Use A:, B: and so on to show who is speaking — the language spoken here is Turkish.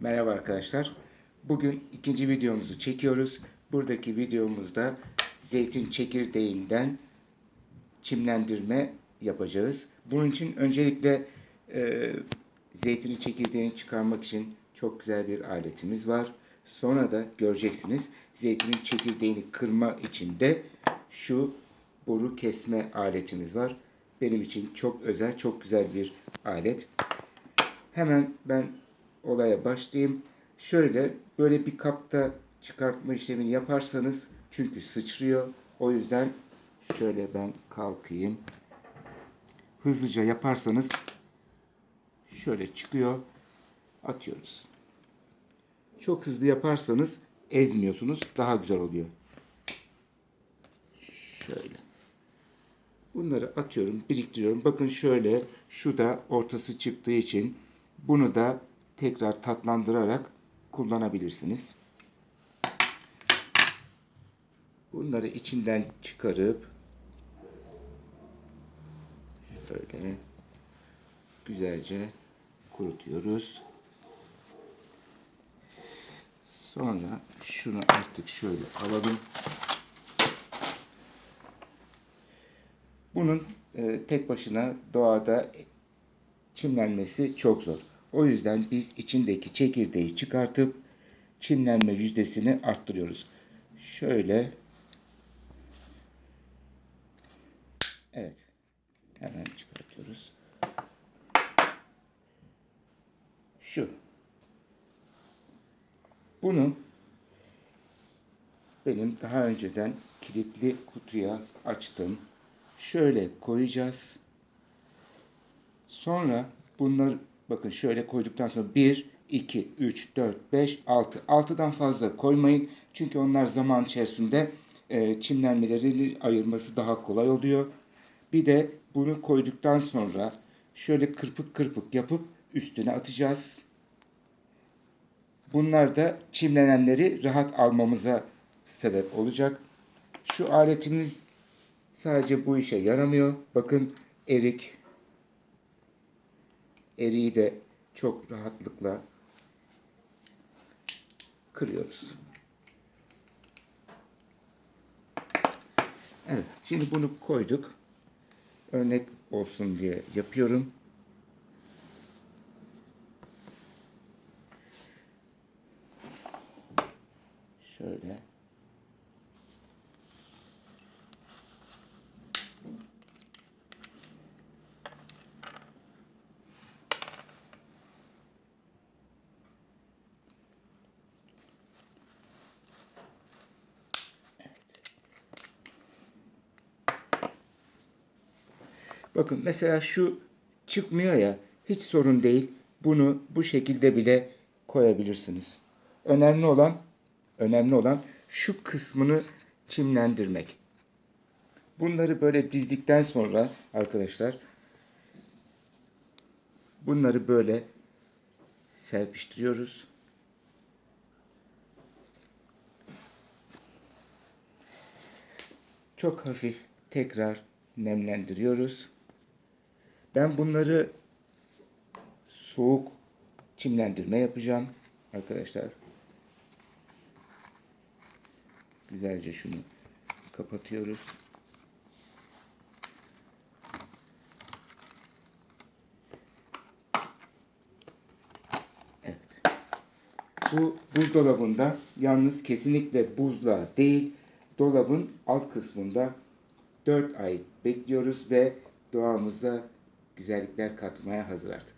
A: Merhaba arkadaşlar. Bugün ikinci videomuzu çekiyoruz. Buradaki videomuzda zeytin çekirdeğinden çimlendirme yapacağız. Bunun için öncelikle e, zeytinin çekirdeğini çıkarmak için çok güzel bir aletimiz var. Sonra da göreceksiniz zeytinin çekirdeğini kırma için de şu boru kesme aletimiz var. Benim için çok özel, çok güzel bir alet. Hemen ben olaya başlayayım. Şöyle böyle bir kapta çıkartma işlemini yaparsanız çünkü sıçrıyor. O yüzden şöyle ben kalkayım. Hızlıca yaparsanız şöyle çıkıyor. Atıyoruz. Çok hızlı yaparsanız ezmiyorsunuz. Daha güzel oluyor. Şöyle. Bunları atıyorum, biriktiriyorum. Bakın şöyle, şu da ortası çıktığı için bunu da tekrar tatlandırarak kullanabilirsiniz. Bunları içinden çıkarıp şöyle güzelce kurutuyoruz. Sonra şunu artık şöyle alalım. Bunun e, tek başına doğada çimlenmesi çok zor. O yüzden biz içindeki çekirdeği çıkartıp çimlenme yüzdesini arttırıyoruz. Şöyle Evet. Hemen çıkartıyoruz. Şu. Bunu benim daha önceden kilitli kutuya açtım. Şöyle koyacağız. Sonra bunları bakın şöyle koyduktan sonra 1, 2, 3, 4, 5, 6. 6'dan fazla koymayın. Çünkü onlar zaman içerisinde e, çimlenmeleri ayırması daha kolay oluyor. Bir de bunu koyduktan sonra şöyle kırpık kırpık yapıp üstüne atacağız. Bunlar da çimlenenleri rahat almamıza sebep olacak. Şu aletimiz sadece bu işe yaramıyor. Bakın erik eriği de çok rahatlıkla kırıyoruz. Evet, şimdi bunu koyduk. Örnek olsun diye yapıyorum. Şöyle. Bakın mesela şu çıkmıyor ya hiç sorun değil. Bunu bu şekilde bile koyabilirsiniz. Önemli olan önemli olan şu kısmını çimlendirmek. Bunları böyle dizdikten sonra arkadaşlar bunları böyle serpiştiriyoruz. Çok hafif tekrar nemlendiriyoruz. Ben bunları soğuk çimlendirme yapacağım arkadaşlar. Güzelce şunu kapatıyoruz. Evet. Bu buzdolabında yalnız kesinlikle buzla değil dolabın alt kısmında 4 ay bekliyoruz ve doğamıza güzellikler katmaya hazır artık.